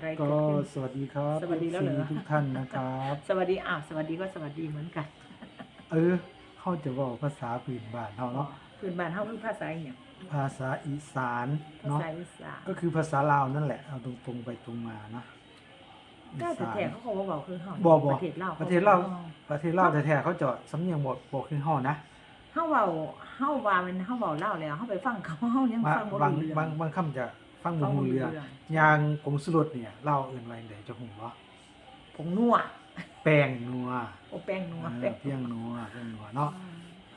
อะไรก็เกิดขึ้น สวัสดีครับสวัสดีแล้วเหรอ ทุกท่านนะครับ สวัสดีอ้าวสวัสดีก็สวัสดีเหมือนกันเออ เขาจะบอกภาษาพื้นบ้านเขาเนาะพื้นบ้านเฮาคือภาษาอหย่างภาษาอีสานภาเนาะษาอีสานก็คือภาษาลาวนั่นแหละเอาตรงๆไปตรงมานะอีได้แต่สาน แท้เขาก็บ่บอกคือเฮาบ่บ่ประเทศลาวประเทศลาว ประเทศลาวแท้ๆเขาจะสำเนียงบอกบอกคือเฮานะเฮาเว้าเฮาว่ามันเฮาเว้าลาวแล้วเฮาไปฟังเขาเฮายังบางฟังบ่บางรู้เรื่องบางบางคำจะ ฟังบ่ฟังบ่รู้รู้เรื่องเรื่องอย่างผงสุรสเนี่ยเล่าเอื่นไว้ไดจะหูบ่ผงนัวแป้งนัวโอแป้งนัวเออแป้งเพียงนัวเพียงนัวเนาะ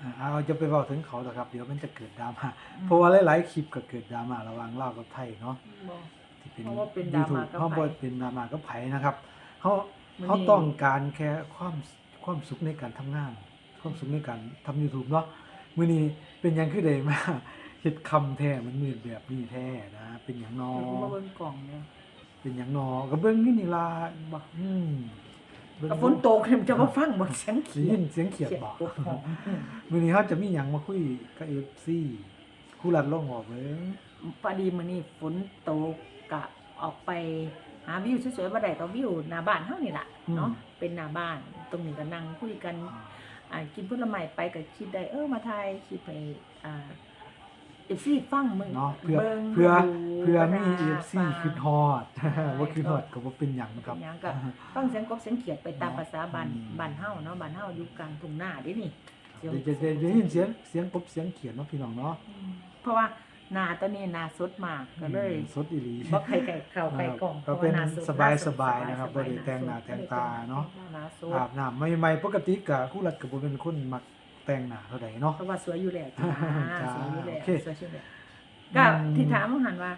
อ่าเอาจะไปบอกถึงเขาแต่ครับ เดี๋ยวมันจะเกิดดราม่าอืมเพราะว่าหลายๆคลิปก็เกิดดราม่าระหว่างลาวกับไทยเนาะบ่ที่เป็นเพราะว่าเป็นดราม่า YouTube กับเขาไผบ่เป็นดราม่ากับไผนะครับเขามื้อนี้เขาต้องการแค่ความความสุขในการทำงาน ความสุขในการทำ YouTube เนาะมื้อนี้เป็นหยังคือได้มา เฮ็ดคำแท้มันมืดแบบนี้แท้นะเป็นหยังนอเดี๋ยวกูมาเบิ่งกล่องเนี่ยเป็นหยังนอก็เบิ่งนี่นี่ล่ะบ่อืมเบิ่งกับฝนตกเนี่ยมันจะมาฟังบ่เสียงได้เขียยิดนเสียงเขียดเขียดบ่กบหอมอืมมื้อนี้เขาจะมีหยังมาคุยกับ FC คู่รัดลงออกเบิ่งพอดีมื้อนี้ฝนตกกะออกไปหาวิวสวยๆบ่ได้ก็วิวหน้าบ้านเฮานี่ล่ะเนาะเป็นหน้าบ้าน ตรงนี้ก็นั่งคุยกันอ่ากินผลไม้ไปก็คิดได้เออมาถ่ายคลิปให้อ่า FC ฟังมึงเนาะเพื่อบิ่งเพื่อดูเพื่อมีก็น่า FC ฟังขึ้นฮอดว่าขึ้นฮอดก็บ่เป็นหยังครับเป็นหยังก็ฟังเสียงกบเสียงเขียดไปตามภาษาบ้านอืม บ้านเฮาเนาะบ้านเฮาอยู่กลางทุ่งนาเด้นี่เดี๋ยวจะได้ได้ยินเสียงเสียงกบเสียงเขียนเนาะพี่น้องเนาะเพราะว่านาตอนนี้นาสดมากก็เลยอืมสดอีหลี บ่ไข่ไก่ข้าวไก่กล่องก็เป็นพราะว่าสบายหสบายนะครับบ่ได้แต่งหน้าแต่งตาเนาะหนาสอาดบน้ำใหม่ๆปกติก็คู่รัดก็บ่เป็นคนมัก แต่งหน้าเท่าใดเนาะ เพราะว่าสวยอยู่แล้วจ้าจ้าสวยอยู่แล้วโอเค สวยอยู่แล้วก็อืมที่ถามหันว่า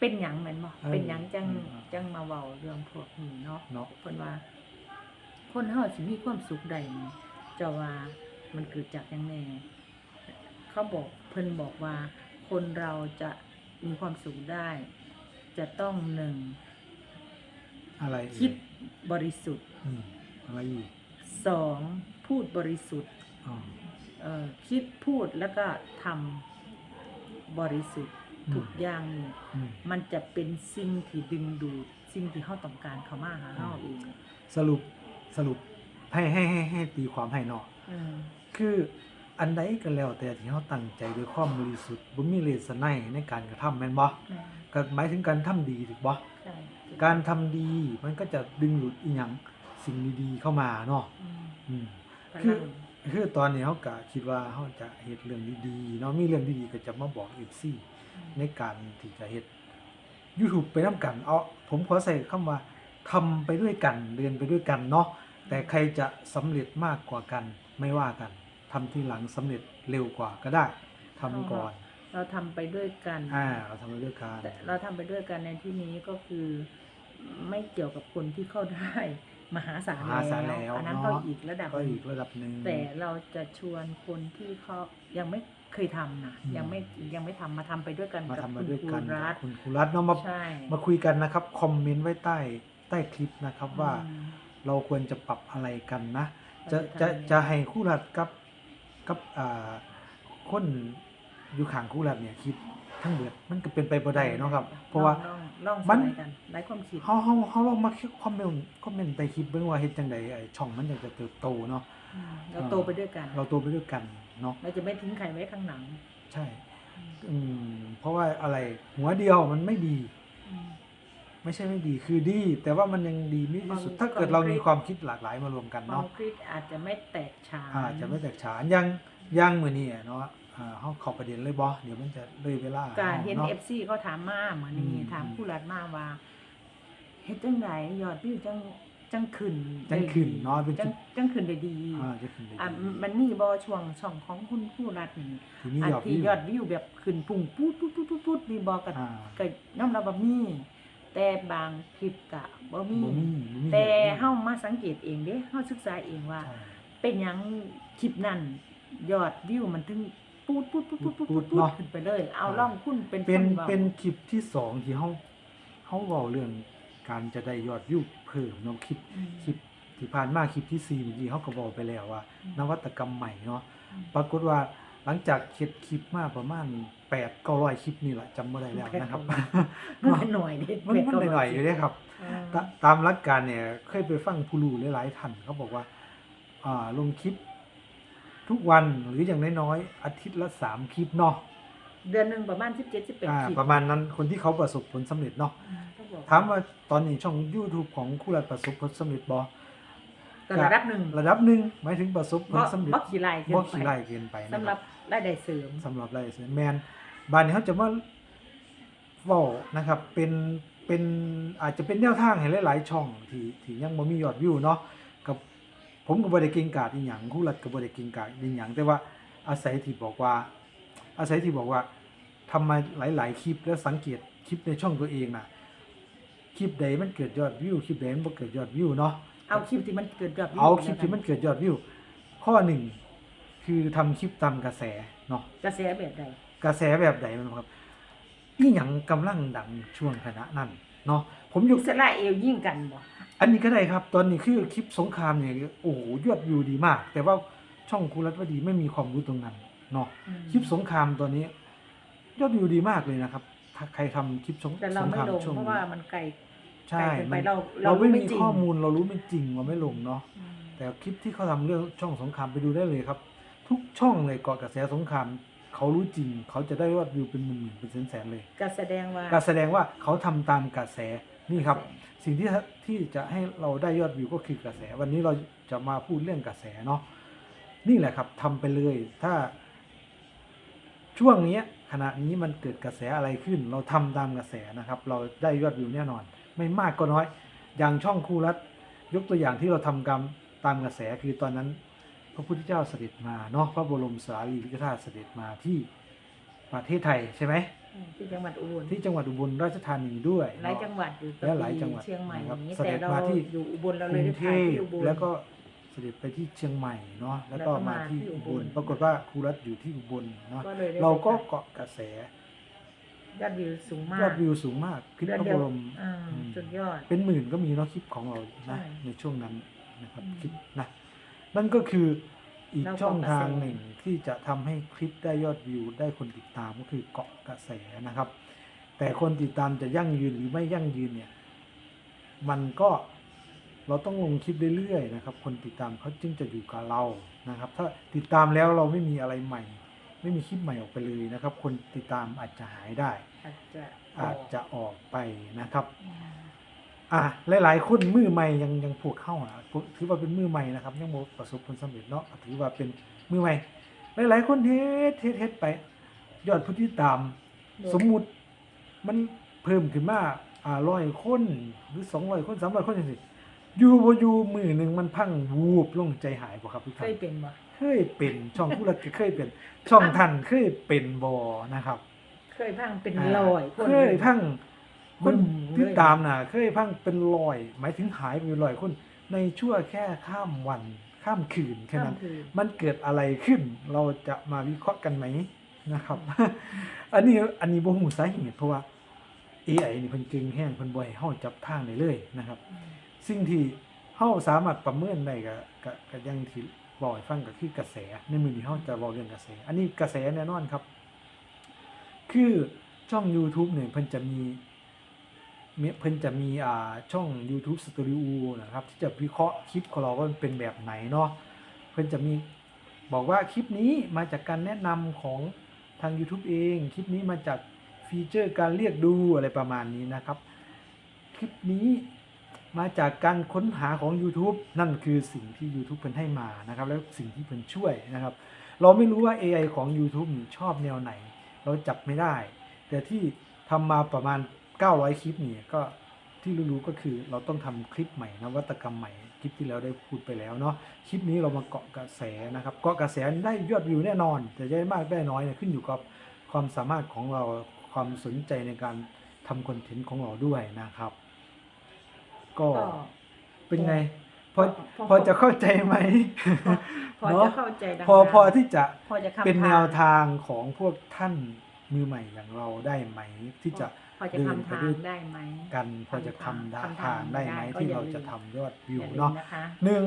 เป็นหยังแม่นบ่เออเป็นหยังจังเออจังมาเว้าเรื่องพวกนี้เนาะ เนาะเพิ่นว่า คนเฮาสิมีความสุขได้นี่เจ้าว่ามันเกิดจากหยังแน่เขาบอกเพิ่นบอกว่า คนเราจะมีความสุขได้ จะต้องหนึ่งอะไรเอ่ยคิดบริสุทธิ์อืมอะไรอีกสองพูดบริสุทธิ์อ๋อเอ่อ คิดพูดแล้วก็ทำบริสุทธิ์อืมทุกอย่างนี่อืมมันจะเป็นสิ่งที่ดึงดูดสิ่งที่เขาต้องการเข้ามาหาเราเองสรุปสรุปให้ให้ให้ให้ตีความให้เนาะอืมคืออันใดก็แล้วแต่ที่เขาตั้งใจด้วยความบริสุทธิ์บ่มีเลสไนในการกระทำแม่นบ่แม่ก็หมายถึงการทำดีถูกบ่ใช่การทำดีมันก็จะดึงดูดอีหยังสิ่งดีๆเข้ามาเนาะอืมอืมพคือลัง คือตอนนี้เขาก็คิดว่าเขาจะเฮ็ดเรื่องดีๆเนาะมีเรื่องดีๆก็จะมาบอก FC ในการที่จะเฮ็ด YouTube ไปนํกันเอาผมขอใส่คำว่าทำไปด้วยกันเรียนไปด้วยกันเนาะแต่ใครจะสำเร็จมากกว่ากันไม่ว่ากันทำทีหลังสำเร็จเร็วกว่าก็ได้ทำก่อน เราทำไปด้วยกันอ่าเราทำไปด้วยกันแต่เราทำไปด้วยกันในที่นี้ก็คือ ไม่เกี่ยวกับคนที่เข้าได้ มหาศาลมหาศาลแล้วอันนั้นเนาะก็อีกระดับ ก็หนึ่อีงกระดับหนึ่ง แต่เราจะชวนคนที่เขายังไม่เคยทำนะอืม ยังไม่ยังไม่ทำมาทำไปด้วยกันมากับทำคุมาณด้วยครูกันรัฐคุณครูรัฐเนาะมาใช่มาคุยกันนะครับคอมเมนต์ไว้ใต้ใต้คลิปนะครับว่าอืม เราควรจะปรับอะไรกันนะ จะเราจะจะทำยังไง จะให้คู่รัฐกับกับอ่าคนอยู่ข้างคู่รัฐเนี่ยคิด ทั้งเบิดมันก็เป็นไปบ่ได้เนาะครับ เพราะว่า ลองลองลมัองนสมัยกันหลายความคิดเฮาเฮาเฮาลองมาคอมเมนต์คอมเมนต์ใต้คลิปเบิ่งว่าเฮ็ดจังไดไอ้ช่องมันอยากจะเติบโตเนาะ อืมเราโตไปด้วยกัน เราโตไปด้วยกันเนาะ เราจะไม่ทิ้งใครไว้ข้างหลังใช่ อืม เพราะว่าอะไรหัวเดียวมันไม่ดี อืม ไม่ใช่ไม่ดีคือดี แต่ว่ามันยังดีไม่ที่สุด บางถ้าเกิดบางเราคลิมีปความคิดหลากหลายมารวมกันความเนาะคิดอาจจะไม่แตกฉานอาจจะไม่แตกฉานยังยังมือนี่เนาะ อ่าเขาเข้าประเด็นเลยบอเดี๋ยวมันจะเลยเวลาก็เห็นนาะเอฟซีเขาถามมาเหมือนนี่อืมถามผู้รัดมาว่าเฮ็ดจังไดยอดวิวจังจังขึ้นจังขึ้นเนาะเป็นจังจังขึ้นได้ดีอ่าจะขึ้นไปอะดีมันมีบ่ช่วงช่องของคุณผู้รัดนี่ทีนี้อันยอดที่วิวยอดวิวแบบขึ้นปุ่งปุ๊ดปุ๊ดปุ๊ดปุ๊ดปุ๊ดมีบ่กับอ่าก็น้ำรับบ่มีแต่บางคลิปก็บ่มี บ่มีบ่มีแต่ยอดวิวเฮามาสังเกตเองเด้เฮาศึกษาเองว่า ใช่ เป็นหยังคลิปนั้นยอดวิวมันถึง ปูดปูดปูดปูดปูดปูปูดดเนาะขึ้นไปเลย เอาอ่าล่องคุณเป็นเป็นคว้าเป็นคลิปที่สองที่เขาเขาเว้าเรื่องการจะได้ยอดวิวเพิ่มเนาะคลิปอืม คลิปที่ผ่านมาคลิปที่4เมื่อกี้เขาก็บอกไปแล้วว่า อืม นวัตกรรมใหม่เนาะอืมปรากฏว่าหลังจากเฮ็ดคลิปมาประมาณ8 900คลิปนี่แหละจำบ่ได้แล้วนะครับ มันเป็นหน่วยดิมันมันหน่อยๆอยู่เด้ครับอืมตาตามหลักการเนี่ยเคยไปฟังผู้รู้หลายๆท่านเขาบอกว่าอ่าลงคลิป ทุกวันหรืออย่างน้อยๆอาทิตย์ละสามคลิปเนาะเดือนหนึ่งประมาณ17อ่า18คลิปประมาณนั้นคนที่เขาประสบผลสำเร็จเนาะอืมเขาบอกถามว่าตอนนี้ช่อง YouTube ของคู่รัฐประสบผลสำเร็จบ่ก็ระดับหนึ่งระดับหนึ่งหมายถึงประสบผบ่ลสำเร็จบ่ขี้ไล่เกินบ่ไปขี้ไล่เกินไปนะสำหครัรับบรายได้เสริม สำหรับรายได้เสริมแมนบานนี้เขาจะมาเว้านะครับเป็นเป็นอาจจะเป็นแนวทางให้หลายๆช่องที่ที่ยังบ่มียอดวิวเนาะกับ ผมก็บ่ได้เก่งกาจอีหยังคู่รัฐก็บ่ได้เก่งกาจอีหยังแต่ว่าอาศัยที่บอกว่า อาศัยที่บอกว่าทำมาหลาย ๆ คลิปแล้วสังเกตคลิปในช่องตัวเองน่ะคลิปใดมันเกิดยอดวิวคลิปใดมันบ่เกิดยอดวิวเนาะเอาคลิปที่มันเกิดยอดวิวเอาคลิปที่มันเกิดยอดวิวข้อหนึ่งคือทำคลิปตามกระแสเนาะกระแสแบบใดกระแสแบบไหนมันครับนี่หยังกำลังดังช่วงขณะนั้นเนาะผมยอิกสราเอลยิ่งกันบ่ อันนี้ก็ได้ครับ ตอนนี้คือคลิปสงครามเนี่ยโอ้โหยอดวิวดีมาก แต่ว่าช่องครูรัฐวดีไม่มีความรู้ตรงนั้นเนาะอืมคลิปสงครามตัวนี้ ยอดวิวดีมากเลยนะครับ ถ้าใครทำคลิปสงแต่เราสงไม่ครามลงช่วงเพราะนี้ว่ามันไกลใช่ไกลเกินไปมันเราเราไม่มีจริงข้อมูลเรารู้ไม่จริงเราไม่ลงเนาะอืมแต่คลิปที่เขาทำเรื่องช่องสงครามไปดูได้เลยครับ ทุกช่องเลยเกาะกระแสสงครามเขารู้จริง เขาจะได้ยอดวิวเป็นหมื่นๆเป็นแสนๆเลยก็แสดงว่าการแสดงว่าเขาทำตามกระแสนี่ครับ สิ่งที่ที่จะให้เราได้ยอดวิวก็คือกระแส วันนี้เราจะมาพูดเรื่องกระแสเนาะนี่แหละครับทำไปเลยถ้า ช่วงนี้ขณะนี้มันเกิดกระแสอะไรขึ้น เราทำตามกระแสนะครับ เราได้ยอดวิวแน่นอน ไม่มากก็น้อย อย่างช่องครูรัฐยกตัวอย่างที่เราทำกรรมตามกระแสคือตอนนั้น พระพุทธเจ้าเสด็จมาเนาะพระบรมสารีริกธาตุเสด็จมาที่ประเทศไทยใช่ไหม ที่จังหวัดอุบลที่จังหวัดอุบลราชธานีด้วยหลายเนาะจังหวัดอยู่และหลายจังหวัดเชียงใหม่นะครับอย่างนี้เสแต่ด็จเรามาที่อยู่อุบลเรากเลยรุงได้เทถ่ายพที่อุบลแล้วก็เสด็จไปที่เชียงใหม่เนาะแล้วก็แล้วก็มามาที่ที่อุอุบบลลปรากฏว่าครูรัฐอยู่ที่อุบลเนาะก็เลยได้เราก็ไปเกาะกระแสยอดวิวสูงมากยอดวิวสูงมากคลิปเดือนพระเดีบยวรมอ่าอืมสุดยอดเป็นหมื่นก็มีเนาะคลิปของเราใช่นะในช่วงนั้นนะครับอืมคลิปนะนั่นก็คือ อีกเราเกาะช่องทางกระแสหนึ่งที่จะทำให้คลิปได้ยอดวิว ได้คนติดตามก็คือเกาะกระแสนะครับ แต่คนติดตามจะยั่งยืนหรือไม่ยั่งยืนเนี่ย มันก็เราต้องลงคลิปเรื่อยๆนะครับ คนติดตามเขาจึงจะอยู่กับเรานะครับ ถ้าติดตามแล้วเราไม่มีอะไรใหม่ ไม่มีคลิปใหม่ออกไปเลยนะครับ คนติดตามอาจจะหายได้ อาจจะอาจจะออกไปนะครับ อืมอะหลายๆคนมือใหม่ยังยังพวกเข้าอะพวกถือว่าเป็นมือใหม่นะครับ ยังบ่ประสบผลสำเร็จเนาะถือว่าเป็นมือใหม่ หลายๆคนเฮ็ดเฮ็ดเฮ็ดไป ยอดผู้ที่ตาม สมมุติมันเพิ่มขึ้นมาอ่าร้อยคนหรือสองร้อยคนสามร้อยคนจังซี่อยู่บ่อยู่มือหนึ่งมันพังวูบลงใจหายบ่ครับทุกเคท่านยเป็นบ่เคยเป็นช่องผู้ละเคยเป็น ช่องท่านเคยเป็นบ่นะครับ เคยพังเป็นอ่าร้อยคนเคยพัง คนบึ้มที่เลยตามน่ะ เคยพังเป็นลอย หมายถึงหายไปเป็นลอยคนในชั่วแค่ข้ามวันข้ามคืนแค่ข้ามนั้นคืนมันเกิดอะไรขึ้น เราจะมาวิเคราะห์กันไหมนะครับ อันนี้อันนี้บ่ฮู้สาเหตุเพราะว่า AI นี่เพิ่นเก่งแฮงเพิ่นบ่ให้เฮาจับทางได้เลยนะครับอืมสิ่งที่เฮาสามารถประเมินได้ก็ก็ก็อยังที่บอกให้ฟังก็คือกระแสในมือนี้เฮาจะเว้าเรื่องกระแส อันนี้กระแสแน่นอนครับ คือช่อง YouTube เนี่ยเพิ่นจะมีมี เพิ่นจะมีอ่าช่อง YouTube Studio นะครับ ที่จะวิเคราะห์คลิปของเราว่ามันเป็นแบบไหนเนาะเพิ่นจะมีบอกว่าคลิปนี้มาจากการแนะนำของทาง YouTube เอง คลิปนี้มาจากฟีเจอร์การเรียกดูอะไรประมาณนี้นะครับ คลิปนี้มาจากการค้นหาของ YouTube นั่นคือสิ่งที่ YouTube เพิ่นให้มานะครับ แล้วสิ่งที่เพิ่นช่วยนะครับ เราไม่รู้ว่า AI ของ YouTube ชอบแนวไหน เราจับไม่ได้ แต่ที่ทำมาประมาณ 900คลิปนี่ก็ที่รู้ๆก็คือเราต้องทำคลิปใหม่นวัตกรรมใหม่คลิปที่แล้วได้พูดไปแล้วเนาะคลิปนี้เรามาเกาะกระแสนะครับเกาะกระแสได้ยอดวิวแน่นอน แต่จะได้มากได้น้อยเนี่ยขึ้นอยู่กับความสามารถของเราความสนใจในการทำคอนเทนต์ของเราด้วยนะครับ ก็ก็เป็นไงพอพอพอจะเข้าใจไหมพอเนาะจะเข้าใจดังพอนั้นพอที่จะพอจะคำเป็นแนวทางทางของพวกท่านมือใหม่อย่างเราได้ไหมที่จะ พอจะเดินคำไปทางด้วยได้ไหมกันพอจะทำได้ทำทางทางได้ไหมได้ก็ที่อย่าเราลืมจะทำยอดวิวอย่าลืมเนาะนะคะหนึ่ง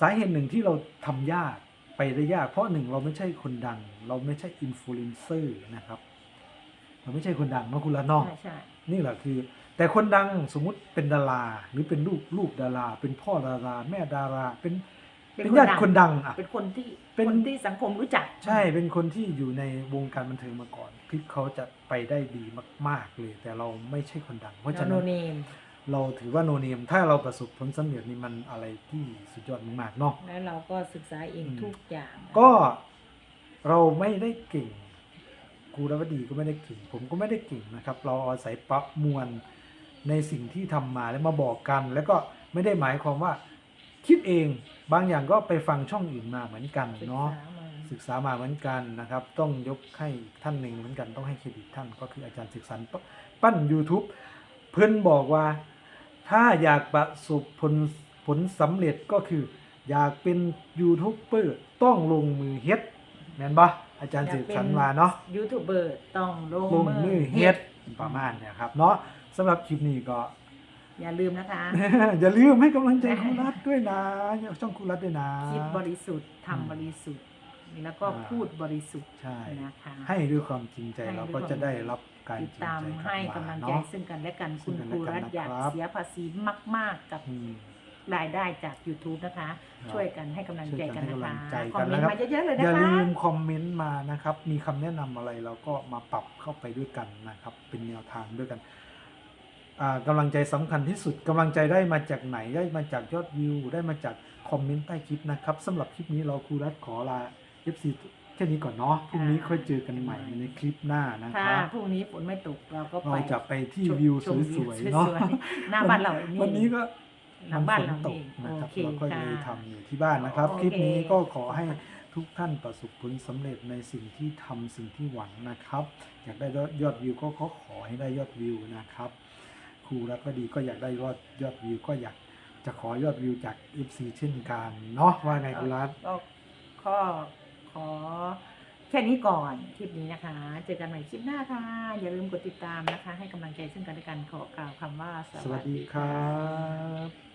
สาเหตุหนึ่งที่เราทำยากไปได้ยาก เพราะหนึ่งเราไม่ใช่คนดัง เราไม่ใช่อินฟลูเอนเซอร์นะครับ เราไม่ใช่คนดังเนาะคุณละเนอกใช่ใช่นี่แหละคือ แต่คนดังสมมุติเป็นดารา หรือเป็นลูกลูกดารา เป็นพ่อดารา แม่ดาราเป็น เป็นญาติคนดังอะ เป็นคนที่เป็น คนที่สังคมรู้จักใช่เป็นคนที่อยู่ในวงการบันเทิงมาก่อน คลิปเขาจะไปได้ดีมาก ๆ เลย แต่เราไม่ใช่คนดัง เพราะฉะโนนั้นเนมเราถือว่าโนเนมถ้าเราประสบผลสำเร็จนี่มันอะไรที่สุดยอดมากๆเนาะ แล้วเราก็ศึกษาเองอืม ทุกอย่างก็เราไม่ได้เก่งครูรวดีก็ไม่ได้เก่ง ผมก็ไม่ได้เก่งนะครับ เราอาศัยประมวลในสิ่งที่ทำมาแล้วมาบอกกัน แล้วก็ไม่ได้หมายความว่า คิดเองบางอย่างก็ไปฟังช่องอื่นมาเหมือนกันศึกเนาะษามาศึกษามาเหมือนกันนะครับ ต้องยกให้อีกท่านหนึ่งเหมือนกันต้องให้เครดิตท่านก็คืออาจารย์ศึกษาปั้น YouTube เพื่อนบอกว่า ถ้าอยากประสบผลผลสำเร็จก็คือ อยากเป็นยูทูบเบอร์ต้องลงมือเฮ็ดแม่นปะอาจารย์ศึกษามาเนาะยูทูบเบอร์ต้องลงลงมือเฮ็ดประมาณเนี่ยครับเนาะสำหรับคลิปนี้ก็ อย่าลืมนะคะ อย่าลืมให้กำลังใจครูรัฐด้วยนะช่องครูรัฐด้วยนะคิดบริสุทธิ์ทำบริสุทธิ์แล้วก็อ่าพูดบริสุทธิ์ใช่นะคะให้ด้วยความจริงใจให้เราด้วยก็จะได้รับการติดจริงตามใจให้กลับกำลัมางใจเนาะซึ่งกันและกันซึ่คุงณกันครูและกันรัฐอยากนะครับเสียภาษีมาก ๆ กับอืมรายได้จาก YouTube นะคะครับช่วยกันให้กำลังใจกันช่วยนะกันให้คะกำลังใจคอกัมนเมนนะครับต์มาเยอะๆเลยอนะย่าคะลืมคอมเมนต์มานะครับ มีคำแนะนำอะไรเราก็มาปรับเข้าไปด้วยกันนะครับ เป็นแนวทางด้วยกันอ่า กำลังใจสำคัญที่สุดกำลังใจได้มาจากไหนได้มาจากยอดวิว ได้มาจากคอมเมนต์ใต้คลิปนะครับสำหรับคลิปนี้เราครูรัฐขอลา FC แค่นี้ก่อนเนาะพรุ่งนี้ค่อยเจอกันใหม่ในคลิปหน้านะคถ้ารับพรุ่งนี้ฝนไม่ตกเราก็ไปเราจะไปที่ชมวิวชมสวยๆเนาะสวยๆหน้าบ้านเรานี่วันนี้ก็หลังบ้านฝเราตนี่กนะครับโอเคเราก็เลยค่ะ ทำอยู่ที่บ้านนะครับ โอเค คลิปนี้ก็ขอให้ทุกท่านประสบผลสำเร็จในสิ่งที่ทำสิ่งที่หวังนะครับ อยากได้ยอดวิวก็ขอขอให้ได้ยอดวิวนะครับ ครูรัฐวดีก็อยากได้ยอดยอดวิวก็อยากจะขอยอดวิวจาก FC เช่นกันเนาะว่าไงครูรัฐก็ข้อขอแค่นี้ก่อนคลิปนี้นะคะ เจอกันใหม่คลิปหน้าค่ะ อย่าลืมกดติดตามนะคะ ให้กำลังใจซึ่งกันและกันขอกล่าวคำว่า สวัสดีครับ